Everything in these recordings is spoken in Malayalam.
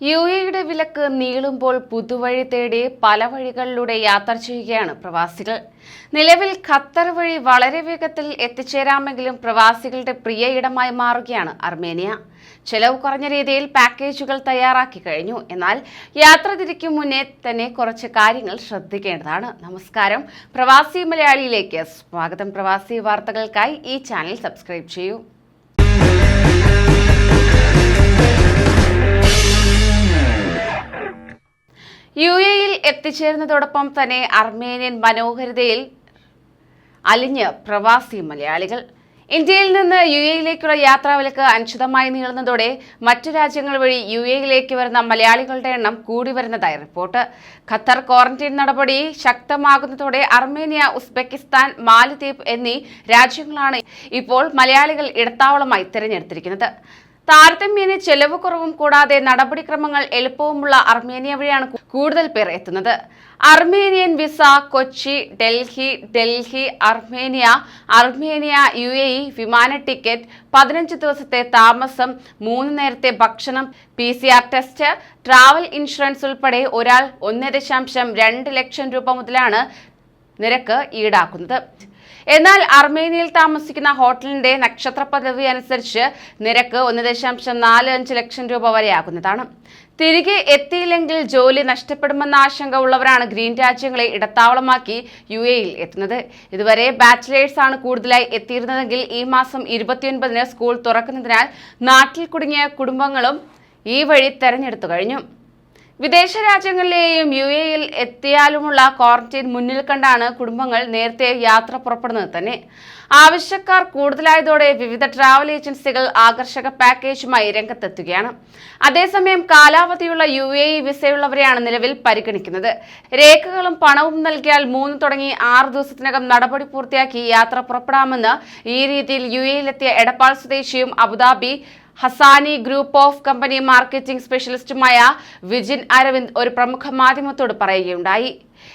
യു എയുടെ വിലക്ക് നീളുമ്പോൾ പുതുവഴി തേടി പല വഴികളിലൂടെ യാത്ര ചെയ്യുകയാണ് പ്രവാസികൾ. നിലവിൽ ഖത്തർ വഴി വളരെ വേഗത്തിൽ എത്തിച്ചേരാമെങ്കിലും പ്രവാസികളുടെ പ്രിയ ഇടമായി മാറുകയാണ് അർമേനിയ. ചെലവ് കുറഞ്ഞ രീതിയിൽ പാക്കേജുകൾ തയ്യാറാക്കി കഴിഞ്ഞു. എന്നാൽ യാത്ര തിരിക്കും മുന്നേ തന്നെ കുറച്ച് കാര്യങ്ങൾ ശ്രദ്ധിക്കേണ്ടതാണ്. നമസ്കാരം. പ്രവാസി മലയാളിയിലേക്ക് സ്വാഗതം. പ്രവാസി വാർത്തകൾക്കായി ഈ ചാനൽ സബ്സ്ക്രൈബ് ചെയ്യൂ. യു എയിൽ എത്തിച്ചേരുന്നതോടൊപ്പം തന്നെ അർമേനിയൻ മനോഹരിതയിൽ അലിഞ്ഞ് പ്രവാസി മലയാളികൾ. ഇന്ത്യയിൽ നിന്ന് യു എയിലേക്കുള്ള യാത്രാവിലക്ക് അനുചിതമായി നീളുന്നതോടെ മറ്റു രാജ്യങ്ങൾ വഴി യു എയിലേക്ക് വരുന്ന മലയാളികളുടെ എണ്ണം കൂടി വരുന്നതായി റിപ്പോർട്ട്. ഖത്തർ ക്വാറന്റൈൻ നടപടി ശക്തമാകുന്നതോടെ അർമേനിയ ഉസ്ബെക്കിസ്ഥാൻ മാലദ്വീപ് എന്നീ രാജ്യങ്ങളാണ് ഇപ്പോൾ മലയാളികൾ ഇടത്താവളമായി തിരഞ്ഞെടുത്തിരിക്കുന്നത്. താരതമ്യേന ചെലവ് കുറവും കൂടാതെ നടപടിക്രമങ്ങൾ എളുപ്പവുമുള്ള അർമേനിയ വഴിയാണ് കൂടുതൽ പേർ എത്തുന്നത്. Armenian visa Kochi Delhi Delhi Armenia Armenia U A E വിമാന ടിക്കറ്റ് പതിനഞ്ച് ദിവസത്തെ താമസം മൂന്ന് നേരത്തെ ഭക്ഷണം P C R test travel insurance ഉൾപ്പെടെ ഒരാൾ ഒന്ന് ദശാംശം രണ്ട് ലക്ഷം രൂപ മുതലാണ് നിരക്ക് ഈടാക്കുന്നത്. എന്നാൽ അർമേനിയയിൽ താമസിക്കുന്ന ഹോട്ടലിന്റെ നക്ഷത്ര പദവി അനുസരിച്ച് നിരക്ക് ഒന്ന് ദശാംശം നാല് അഞ്ച് ലക്ഷം രൂപ വരെയാകുന്നതാണ്. തിരികെ എത്തിയില്ലെങ്കിൽ ജോലി നഷ്ടപ്പെടുമെന്ന ആശങ്ക ഉള്ളവരാണ് ഗ്രീൻ രാജ്യങ്ങളെ ഇടത്താവളമാക്കി യു എയിൽ എത്തുന്നത്. ഇതുവരെ ബാച്ചിലേഴ്സ് ആണ് കൂടുതലായി എത്തിയിരുന്നതെങ്കിൽ ഈ മാസം ഇരുപത്തിയൊൻപതിന് സ്കൂൾ തുറക്കുന്നതിനാൽ നാട്ടിൽ കുടുങ്ങിയ കുടുംബങ്ങളും ഈ വഴി തെരഞ്ഞെടുത്തു കഴിഞ്ഞു. വിദേശ രാജ്യങ്ങളിലെയും യു എയിൽ എത്തിയാലുമുള്ള ക്വാറന്റൈൻ മുന്നിൽ കണ്ടാണ് കുടുംബങ്ങൾ നേരത്തെ യാത്ര പുറപ്പെടുന്നത് തന്നെ. ആവശ്യക്കാർ കൂടുതലായതോടെ വിവിധ ട്രാവൽ ഏജൻസികൾ ആകർഷക പാക്കേജുമായി രംഗത്തെത്തുകയാണ്. അതേസമയം കാലാവധിയുള്ള യു എ വിസയുള്ളവരെയാണ് നിലവിൽ പരിഗണിക്കുന്നത്. രേഖകളും പണവും നൽകിയാൽ മൂന്ന് തുടങ്ങി ആറ് ദിവസത്തിനകം നടപടി പൂർത്തിയാക്കി യാത്ര പുറപ്പെടാമെന്ന് ഈ രീതിയിൽ യു എയിലെത്തിയ എടപ്പാൾ സ്വദേശിയും Abu Dhabi Hassani group of company marketing സ്പെഷ്യലിസ്റ്റുമായ Vijin Aravind ഒരു പ്രമുഖ മാധ്യമത്തോട് പറയുകയുണ്ടായി.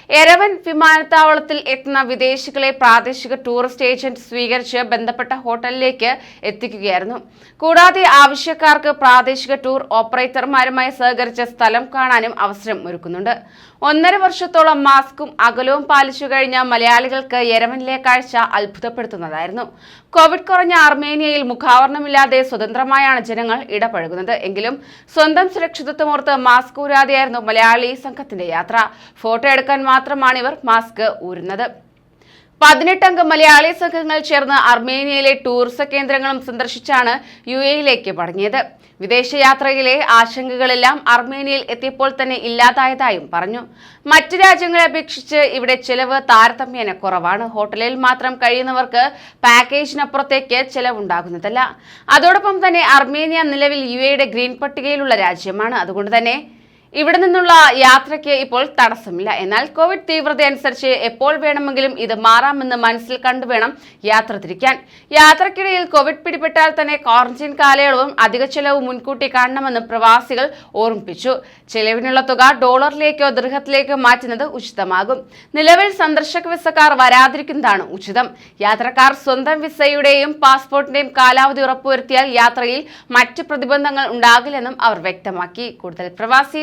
എരവൻ വിമാനത്താവളത്തിൽ എത്തുന്ന വിദേശികളെ പ്രാദേശിക ടൂറിസ്റ്റ് ഏജന്റ് സ്വീകരിച്ച് ബന്ധപ്പെട്ട ഹോട്ടലിലേക്ക് എത്തിക്കുകയായിരുന്നു. കൂടാതെ ആവശ്യക്കാർക്ക് പ്രാദേശിക ടൂർ ഓപ്പറേറ്റർമാരുമായി സഹകരിച്ച് സ്ഥലം കാണാനും അവസരം ഒരുക്കുന്നുണ്ട്. ഒന്നര വർഷത്തോളം മാസ്കും അകലവും പാലിച്ചു കഴിഞ്ഞ മലയാളികൾക്ക് യരവനിലെ കാഴ്ച അത്ഭുതപ്പെടുത്തുന്നതായിരുന്നു. കോവിഡ് കുറഞ്ഞ അർമേനിയയിൽ മുഖാവരണമില്ലാതെ സ്വതന്ത്രമായാണ് ജനങ്ങൾ ഇടപഴകുന്നത്. എങ്കിലും സ്വന്തം സുരക്ഷിതത്വമോർത്ത് മാസ്ക് ഊരാതെയായിരുന്നു മലയാളി സംഘത്തിന്റെ യാത്ര. ഫോട്ടോ എടുക്കാൻ മാത്രമാണ് ഇവർ മാസ്ക് ഊരുന്നത്. പതിനെട്ടംഗ മലയാളി സംഘങ്ങൾ ചേർന്ന് അർമേനിയയിലെ ടൂറിസ കേന്ദ്രങ്ങളും സന്ദർശിച്ചാണ് യു എയിലേക്ക് മടങ്ങിയത്. വിദേശയാത്രയിലെ ആശങ്കകളെല്ലാം അർമേനിയയിൽ എത്തിയപ്പോൾ തന്നെ ഇല്ലാതായതായും പറഞ്ഞു. മറ്റു രാജ്യങ്ങളെ അപേക്ഷിച്ച് ഇവിടെ ചെലവ് താരതമ്യേന കുറവാണ്. ഹോട്ടലിൽ മാത്രം കഴിയുന്നവർക്ക് പാക്കേജിനപ്പുറത്തേക്ക് ചെലവുണ്ടാകുന്നതല്ല. അതോടൊപ്പം തന്നെ അർമേനിയ നിലവിൽ യു എയുടെ ഗ്രീൻ പട്ടികയിലുള്ള രാജ്യമാണ്. അതുകൊണ്ട് തന്നെ ഇവിടെ നിന്നുള്ള യാത്രയ്ക്ക് ഇപ്പോൾ തടസ്സമില്ല. എന്നാൽ കോവിഡ് തീവ്രതയനുസരിച്ച് എപ്പോൾ വേണമെങ്കിലും ഇത് മാറാമെന്ന് മനസ്സിൽ കണ്ടുവേണം യാത്ര തിരിക്കാൻ. യാത്രക്കിടയിൽ കോവിഡ് പിടിപെട്ടാൽ തന്നെ ക്വാറന്റൈൻ കാലയളവും അധിക ചെലവ് മുൻകൂട്ടി കാണണമെന്ന് പ്രവാസികൾ ഓർമ്മിപ്പിച്ചു. ചെലവിനുള്ള തുക ഡോളറിലേക്കോ ദൃഹത്തിലേക്കോ മാറ്റുന്നത് ഉചിതമാകും. നിലവിൽ സന്ദർശക വിസക്കാർ വരാതിരിക്കുന്നതാണ് ഉചിതം. യാത്രക്കാർ സ്വന്തം വിസയുടെയും പാസ്പോർട്ടിന്റെയും കാലാവധി ഉറപ്പുവരുത്തിയാൽ യാത്രയിൽ മറ്റ് പ്രതിബന്ധങ്ങൾ ഉണ്ടാകില്ലെന്നും അവർ വ്യക്തമാക്കി. കൂടുതൽ പ്രവാസി